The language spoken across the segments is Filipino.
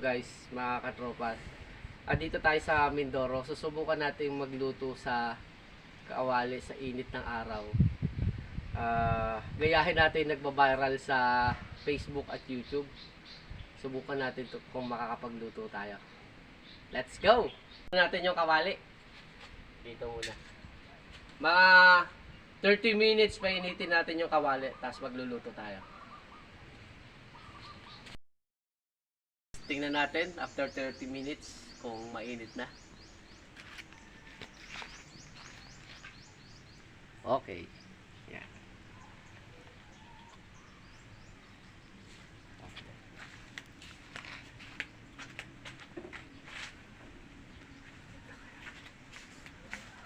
guys, mga katropas? Ah, dito tayo sa Mindoro. Susubukan natin magluto sa kaawali sa init ng araw. Ah, gayahin natin nagba-viral sa Facebook at YouTube. Subukan natin to kung makakapagluto tayo. Let's go! natin yung kawali. Dito muna. Mga 30 minutes pa initin natin yung kawali, tapos magluluto tayo. Tingnan natin after 30 minutes kung mainit na. Okay. Yan.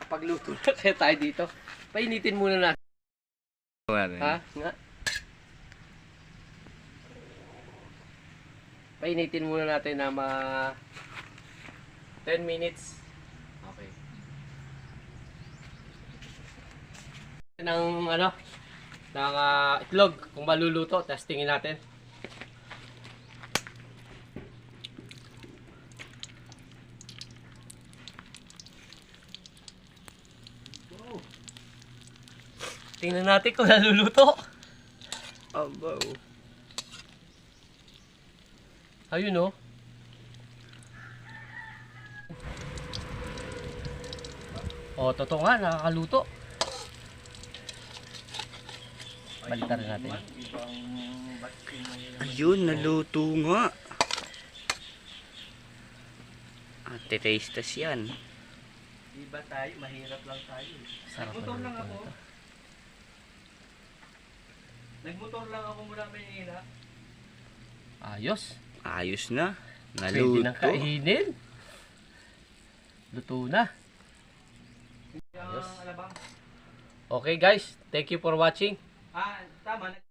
Kapag luto na kaya tayo dito, painitin muna natin. Ha? Nga? Painitin muna natin na mga 10 minutes. Okay. ng ano ng ah, itlog kung maluluto testingin natin Wow. tingnan natin kung naluluto Abo. Ayun oh Oh, totoo nga, nakakaluto. Balitan rin natin. Ayun, naluto nga. Ate tastas yan. Iba tayo, mahirap lang tayo. Sarap Nagmotor lang ako. nito. Nagmotor lang ako mula Manila. Ayos. Ayos na. Pwede nang Naluto. kainin. Luto na. Ayos. Okay guys, thank you for watching. Ah, tama.